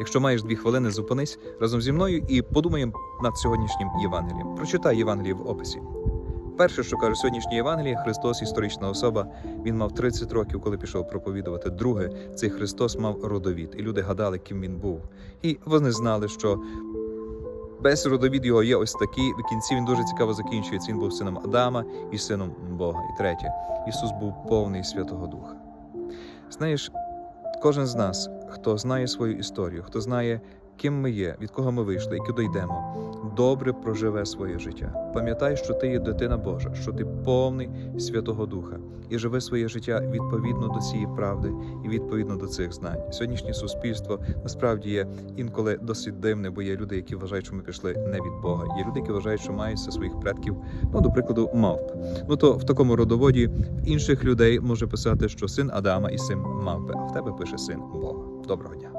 Якщо маєш дві хвилини, зупинись разом зі мною і подумаємо над сьогоднішнім Євангелієм. Прочитай Євангеліє в описі. Перше, що каже сьогоднішнє Євангеліє, Христос історична особа. Він мав 30 років, коли пішов проповідувати. Друге, цей Христос мав родовід, і люди гадали, ким він був. І вони знали, що без родовід його є ось такий. В кінці він дуже цікаво закінчується. Він був сином Адама і сином Бога. І третє, Ісус був повний Святого Духа. Знаєш, кожен з нас, хто знає свою історію, хто знає, ким ми є, від кого ми вийшли і куди йдемо, добре проживе своє життя. Пам'ятай, що ти є дитина Божа, що ти повний Святого Духа, і живи своє життя відповідно до цієї правди і відповідно до цих знань. Сьогоднішнє суспільство насправді є інколи досить дивне, бо є люди, які вважають, що ми пішли не від Бога. Є люди, які вважають, що мають зі своїх предків, ну до прикладу, мавп. Ну то в такому родоводі інших людей може писати, що син Адама і син мавпи, а в тебе пише син Бога. Доброго дня.